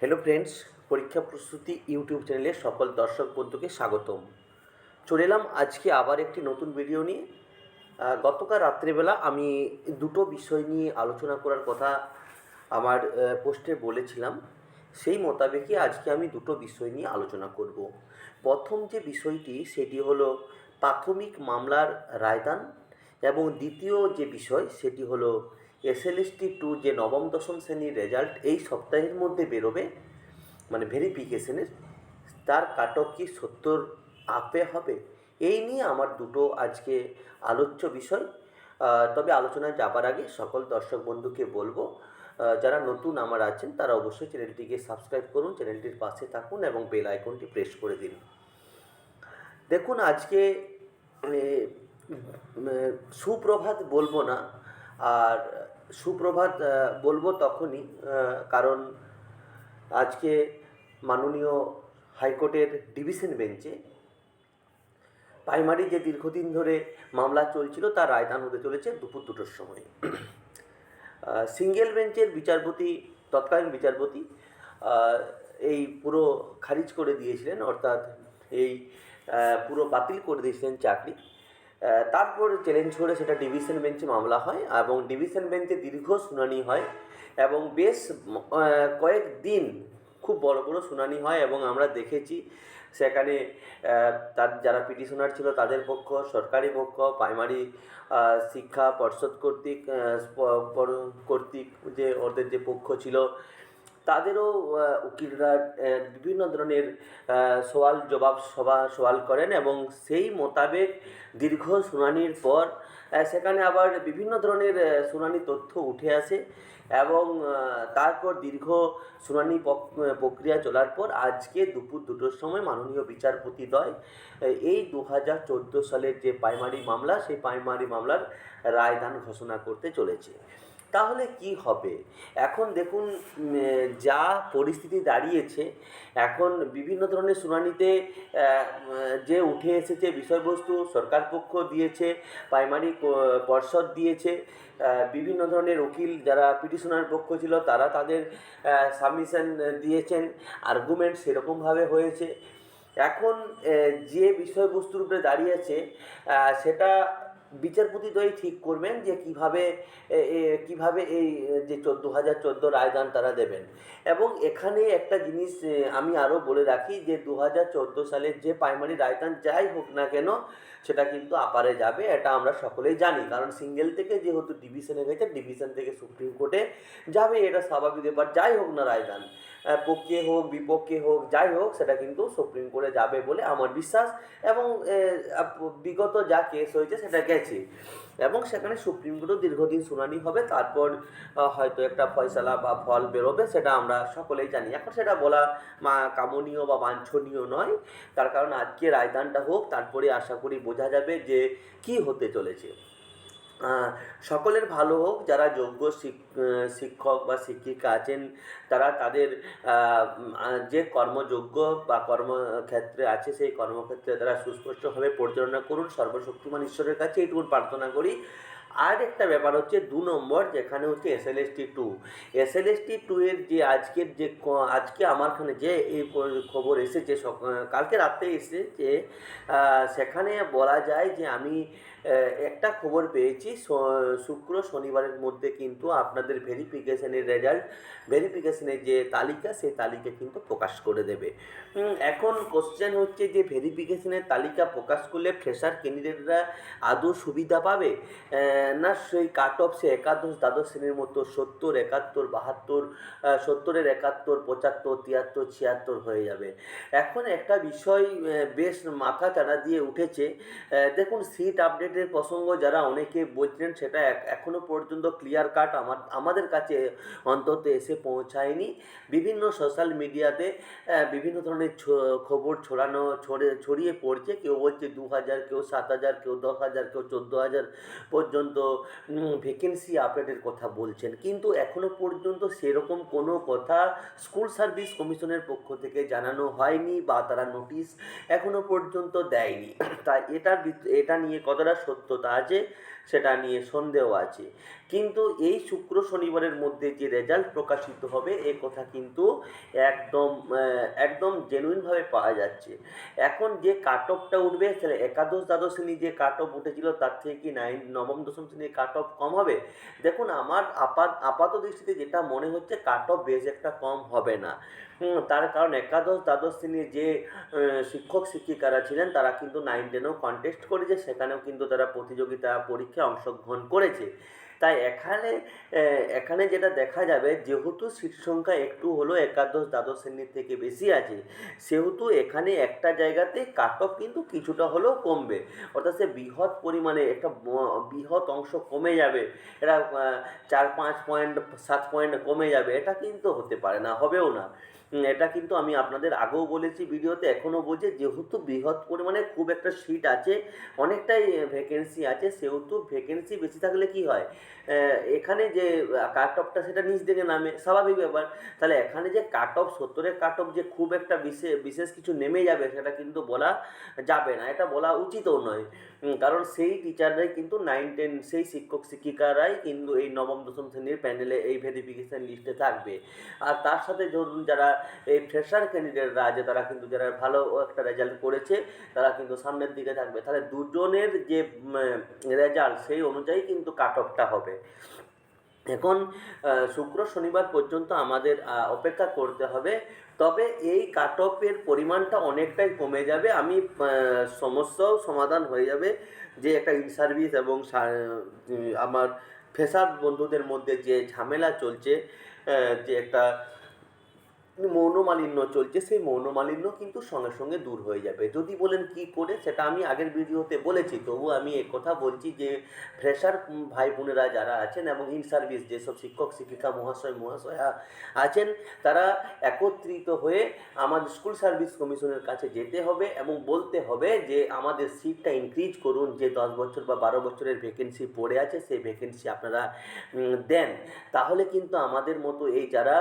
Hello friends পরীক্ষা প্রস্তুতি YouTube চ্যানেলে সকল দর্শক বন্ধুকে স্বাগতম। চলে এলাম আজকে আবার একটি নতুন ভিডিও নিয়ে। গতকাল রাত্রেবেলা আমি দুটো বিষয় নিয়ে আলোচনা করার কথা আমার পোস্টে বলেছিলাম। সেই মোতাবেকই আজকে আমি দুটো বিষয় নিয়ে আলোচনা করব। প্রথম যে বিষয়টি, সেটি হলো প্রাথমিক মামলার রায়দান এবং দ্বিতীয় যে বিষয়, সেটি হলো এসএলএসটি টু যে নবম, দশম শ্রেণির রেজাল্ট এই সপ্তাহের মধ্যে বেরোবে মানে ভেরিফিকেশনের তার কাট অফ কি সত্তর আপে হবে? এই নিয়ে আমার দুটো আজকে আলোচ্য বিষয়। তবে আলোচনায় যাবার আগে সকল দর্শক বন্ধুকে বলব যারা নতুন আমার আছেন, তারা অবশ্যই চ্যানেলটিকে সাবস্ক্রাইব করুন, চ্যানেলটির পাশে থাকুন এবং বেল আইকনটি প্রেস করে দিন। দেখুন, আজকে সুপ্রভাত বলব না, আর সুপ্রভাত বলব তখনই কারণ আজকে মাননীয় হাইকোর্টের ডিভিশন বেঞ্চে প্রাইমারি যে দীর্ঘদিন ধরে মামলা চলছিল, তার রায়দান হতে চলেছে দুপুর দুটোর সময়। সিঙ্গেল বেঞ্চের বিচারপতি, তৎকালীন বিচারপতি এই পুরো খারিজ করে দিয়েছিলেন, অর্থাৎ এই পুরো বাতিল করে দিয়েছিলেন চাকরি। তারপর চ্যালেঞ্জ করে সেটা ডিভিশন বেঞ্চে মামলা হয় এবং ডিভিশন বেঞ্চে দীর্ঘ শুনানি হয় এবং বেশ কয়েক দিন খুব বড় বড় শুনানি হয় এবং আমরা দেখেছি সেখানে তার যারা পিটিশনার ছিল তাদের পক্ষ, সরকারি পক্ষ প্রাইমারি শিক্ষা পর্ষদ কর্তৃক কর্তৃক যে, ওদের যে পক্ষ ছিল তাদেরও উকিলরা বিভিন্ন ধরনের সওয়াল জবাব সভা সওয়াল করেন এবং সেই মোতাবেক দীর্ঘ শুনানির পর সেখানে আবার বিভিন্ন ধরনের শুনানি তথ্য উঠে আসে এবং তারপর দীর্ঘ শুনানি প্রক্রিয়া চলার পর আজকে দুপুর দুটোর সময় মাননীয় বিচারপতিদ্বয় আহ, এই দু হাজার চোদ্দ সালের যে প্রাইমারি মামলা সেই প্রাইমারি মামলার রায়দান ঘোষণা করতে চলেছে। তাহলে কি হবে? এখন দেখুন যা পরিস্থিতি দাঁড়িয়েছে, এখন বিভিন্ন ধরনের শুনানিতে যে উঠে এসেছে বিষয়বস্তু সরকার পক্ষ দিয়েছে প্রাইমারি পর্ষদ দিয়েছে বিভিন্ন ধরনের উকিল যারা পিটিশনার পক্ষ ছিল, তারা তাদের সাবমিশন দিয়েছেন আর্গুমেন্ট সেরকমভাবে হয়েছে। এখন যে বিষয়বস্তুর উপরে দাঁড়িয়েছে সেটা বিচারপতিদ্বয় ঠিক করবেন যে কীভাবে কীভাবে এই, যে চোদ্দ হাজার চোদ্দ রায়দান তারা দেবেন। এবং এখানে একটা জিনিস আমি আরও বলে রাখি যে দু হাজার চোদ্দ সালের যে প্রাইমারি রায়দান যাই হোক না কেন, সেটা কিন্তু আপারে যাবে, এটা আমরা সকলেই জানি। কারণ সিঙ্গেল থেকে যেহেতু ডিভিশনে গেছে ডিভিশন থেকে সুপ্রিম কোর্টে যাবে, এটা স্বাভাবিক ব্যাপার। যাই হোক না, রায়দান। পক্ষে হোক, বিপক্ষে হোক, যাই হোক, সেটা কিন্তু সুপ্রিম কোর্টে যাবে বলে আমার বিশ্বাস এবং বিগত যা কেস হয়েছে সেটা গেছে। এবং সেখানে সুপ্রিম কোর্টও দীর্ঘদিন শুনানি হবে, তারপর হয়তো একটা ফয়সালা বা ফল বেরোবে, সেটা আমরা সকলেই জানি। এখন সেটা বলা মা, কামনীয় বা বাঞ্ছনীয় নয়। তার কারণ আজকে রায়দানটা হোক, তারপরে আশা করি বোঝা যাবে যে কি হতে চলেছে। সকলের ভালো হোক যারা যোগ্য শিক- শিক্ষক বা শিক্ষিকা আছেন তারা তাদের যে কর্মযোগ্য বা কর্মক্ষেত্রে আছে সেই কর্মক্ষেত্রে তারা সুস্পষ্টভাবে পরিচালনা করুন সর্বশক্তিমান ঈশ্বরের কাছে এইটুকু প্রার্থনা করি। আর একটা ব্যাপার হচ্ছে দু নম্বর যেখানে হচ্ছে S L S T two S L S T two এর যে আজকের যে আজকে আমারখানে যে এই খবর এসেছে কালকে রাত্রে এসেছে আহ, সেখানে বলা যায় যে আমি একটা খবর পেয়েছি শুক্র শনিবারের মধ্যে কিন্তু আপনাদের ভেরিফিকেশনের রেজাল্ট ভেরিফিকেশনের যে তালিকা, সেই তালিকা কিন্তু প্রকাশ করে দেবে। এখন কোশ্চেন হচ্ছে যে ভেরিফিকেশনের তালিকা প্রকাশ করলে ফ্রেশার ক্যান্ডিডেটরা আদৌ সুবিধা পাবে? না, সেই কাট অফ সে একাদশ, দ্বাদশ শ্রেণির মতো সত্তর, একাত্তর, বাহাত্তর সত্তরের একাত্তর, পঁচাত্তর, তিয়াত্তর, ছিয়াত্তর হয়ে যাবে। এখন একটা বিষয় বেশ মাথা চাড়া দিয়ে উঠেছে। দেখুন সিট আপডেটের প্রসঙ্গ যারা অনেকে বলছিলেন, সেটা এক- এখনও পর্যন্ত ক্লিয়ার কাট আমার, আমাদের কাছে অন্তত এসে পৌঁছায়নি। বিভিন্ন সোশ্যাল মিডিয়াতে বিভিন্ন ধরনের খবর ছড়ানো, ছড়ে, ছড়িয়ে পড়ছে। কেউ বলছে দু হাজার, কেউ সাত হাজার, কেউ দশ হাজার, কেউ চোদ্দ হাজার পর্যন্ত ভ্যাকেন্সি আপডেটের কথা বলছেন। কিন্তু এখনও পর্যন্ত সেরকম কোনো কথা স্কুল সার্ভিস কমিশনের পক্ষ থেকে জানানো হয়নি বা তারা নোটিশ এখনও পর্যন্ত দেয়নি। তাই এটার এটা নিয়ে কতটা সত্যতা আছে, সেটা নিয়ে সন্দেহ আছে। কিন্তু এই শুক্র শনিবারের মধ্যে যে রেজাল্ট প্রকাশিত হবে, এ কথা কিন্তু একদম একদম জেনুইনভাবে পাওয়া যাচ্ছে। এখন যে কাট অফটা উঠবে, তাহলে একাদশ দ্বাদশ শ্রেণি যে কাট অফ উঠেছিল, তার থেকে কি নাইন নবম, দশম শ্রেণির কাট অফ কম হবে? দেখুন, আমার আপাত আপাত দৃষ্টিতে যেটা মনে হচ্ছে কাট অফ বেশ একটা কম হবে না। তার কারণ একাদশ দ্বাদশ শ্রেণির যে শিক্ষক শিক্ষিকারা ছিলেন, তারা কিন্তু নাইন টেনেও কন্টেস্ট করেছে, সেখানেও কিন্তু তারা প্রতিযোগিতা পরীক্ষায় অংশগ্রহণ করেছে। তাই এখানে এখানে যেটা দেখা যাবে, যেহেতু সিট সংখ্যা একটু হলো একাদশ দ্বাদশ শ্রেণির থেকে বেশি আছে, সেহেতু এখানে একটা জায়গাতে কাট অফ কিন্তু কিছুটা হলেও কমবে। অর্থাৎ সে বৃহৎ পরিমাণে একটা বৃহৎ অংশ কমে যাবে, এটা চার, পাঁচ পয়েন্ট সাত পয়েন্ট কমে যাবে, এটা কিন্তু হতে পারে না, হবেও না। এটা কিন্তু আমি আপনাদের আগেও বলেছি ভিডিওতে, এখনও বলছি, যেহেতু বৃহৎ পরিমাণে খুব একটা সিট আছে, অনেকটাই ভ্যাকেন্সি আছে, সেহেতু ভ্যাকেন্সি বেশি থাকলে কি হয় এখানে যে কাট অফটা সেটা নিচ দিকে নামে, স্বাভাবিক ব্যাপার। তাহলে এখানে যে কাট অফ সত্তরের কাট অফ যে খুব একটা বিশেষ বিশেষ কিছু নেমে যাবে, সেটা কিন্তু বলা যাবে না। এটা বলা উচিতও নয়। কারণ সেই টিচাররাই কিন্তু নাইন টেন সেই শিক্ষক, শিক্ষিকারাই কিন্তু এই নবম, দশম শ্রেণির প্যানেলে এই ভেরিফিকেশান লিস্টে থাকবে। আর তার সাথে ধরুন যারা এই ফ্রেশার ক্যান্ডিডেটরা আছে, তারা কিন্তু যারা ভালো একটা রেজাল্ট করেছে, তারা কিন্তু সামনের দিকে থাকবে। তাহলে দুজনের যে রেজাল্ট সেই অনুযায়ী কিন্তু কাট অফটা হবে। এখন শুক্র শনিবার পর্যন্ত আমাদের অপেক্ষা করতে হবে তবে এই কাট অফের পরিমাণটা অনেকটাই কমে যাবে। আমি সমস্যাও সমাধান হয়ে যাবে যে একটা ইন সার্ভিস এবং আমার ফেসার বন্ধুদের মধ্যে যে ঝামেলা চলছে যে একটা মৌনমালিন্য চলছে, সেই মৌনমালিন্য কিন্তু সঙ্গে সঙ্গে দূর হয়ে যাবে। যদি বলেন কি করে, সেটা আমি আগের ভিডিওতে বলেছি তবু আমি কথা বলছি যে, ফ্রেশার ভাই বোনেরা যারা আছেন এবং ইন সার্ভিস যেসব শিক্ষক, শিক্ষিকা, মহাশয়, মহাশয়া আছেন, তারা একত্রিত হয়ে আমাদের স্কুল সার্ভিস কমিশনের কাছে যেতে হবে এবং বলতে হবে যে, আমাদের সিটটা ইনক্রিজ করুন, যে দশ বছর বা বারো বছরের ভ্যাকেন্সি পড়ে আছে, সেই ভ্যাকেন্সি আপনারা দেন। তাহলে কিন্তু আমাদের মতো এই যারা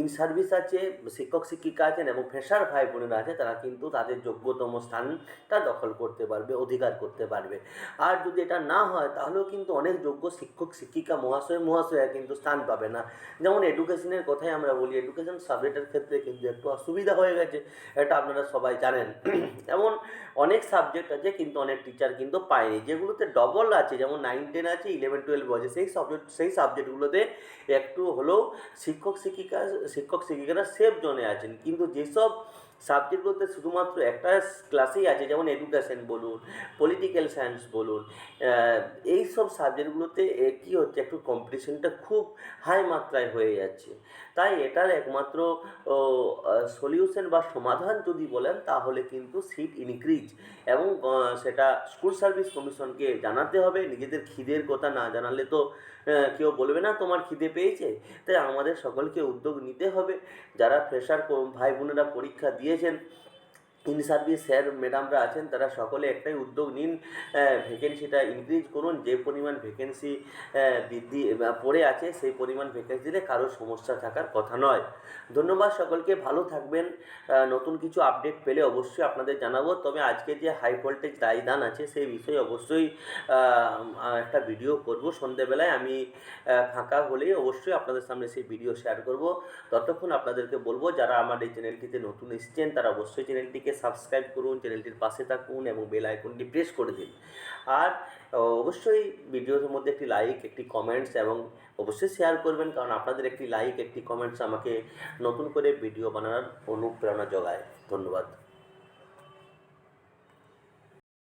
ইন সার্ভিস আছে, শিক্ষক, শিক্ষিকা আছেন এবং ফেসার ভাই বোনেরা আছে, তারা কিন্তু তাদের যোগ্যতম স্থানটা দখল করতে পারবে, অধিকার করতে পারবে। আর যদি এটা না হয়, তাহলেও কিন্তু অনেক যোগ্য শিক্ষক, শিক্ষিকা, মহাশয় মহাশয়া কিন্তু স্থান পাবে না। যেমন এডুকেশনের কথাই আমরা বলি এডুকেশন সাবজেক্টের ক্ষেত্রে কিন্তু একটু অসুবিধা হয়ে গেছে, এটা আপনারা সবাই জানেন। এমন অনেক সাবজেক্ট আছে কিন্তু অনেক টিচার কিন্তু পায়নি। যেগুলোতে ডবল আছে, যেমন নাইন টেন আছে ইলেভেন টুয়েলভ আছে, সেই সাবজেক্ট সেই সাবজেক্টগুলোতে একটু হলেও শিক্ষক শিক্ষিকা শিক্ষক শিক্ষিকারা সেফ জোনে আছেন। কিন্তু যেসব সাবজেক্টগুলোতে শুধুমাত্র একটা ক্লাসেই আছে, যেমন এডুকেশন বলুন পলিটিক্যাল সায়েন্স বলুন এই সব সাবজেক্টগুলোতে কী হচ্ছে, একটু কম্পিটিশনটা খুব হাই মাত্রায় হয়ে যাচ্ছে। তাই এটার একমাত্র সলিউশন বা সমাধান যদি বলেন, তাহলে কিন্তু সিট ইনক্রিজ এবং সেটা স্কুল সার্ভিস কমিশনকে জানাতে হবে। নিজেদের খিদের কথা না জানালে তো কেউ বলবে না তোমার খিদে পেয়েছে? তাই আমাদের সকলকে উদ্যোগ নিতে হবে। যারা ফ্রেশার ভাই বোনেরা পরীক্ষা দিয়েছেন ইন সার্ভিস স্যার, ম্যাডামরা আছেন, তারা সকলে একটাই উদ্যোগ নিন ভ্যাকেন্সিটা ইনক্রিজ করুন, যে পরিমাণ ভ্যাকেন্সি বৃদ্ধি পড়ে আছে, সেই পরিমাণ ভ্যাকেন্সি দিলে কারও সমস্যা থাকার কথা নয়। ধন্যবাদ সকলকে, ভালো থাকবেন। নতুন কিছু আপডেট পেলে অবশ্যই আপনাদের জানাব। তবে আজকে যে হাই ভোল্টেজ রায়দান আছে, সেই বিষয়ে অবশ্যই একটা ভিডিও করব। সন্ধেবেলায় আমি ফাঁকা হলেই অবশ্যই আপনাদের সামনে সেই ভিডিও শেয়ার করব। ততক্ষণ আপনাদেরকে বলব, যারা আমার এই চ্যানেলটিতে নতুন এসেছেন, তারা অবশ্যই চ্যানেলটিকে সাবস্ক্রাইব করুন, চ্যানেলটির পাশে থাকুন এবং বেল আইকনটি প্রেস করে দিন। আর অবশ্যই ভিডিওর মধ্যে একটি লাইক একটি কমেন্টস এবং অবশ্যই শেয়ার করবেন, কারণ আপনাদের একটি লাইক একটি কমেন্টস আমাকে নতুন করে ভিডিও বানানোর অনুপ্রেরণা যোগায়। ধন্যবাদ।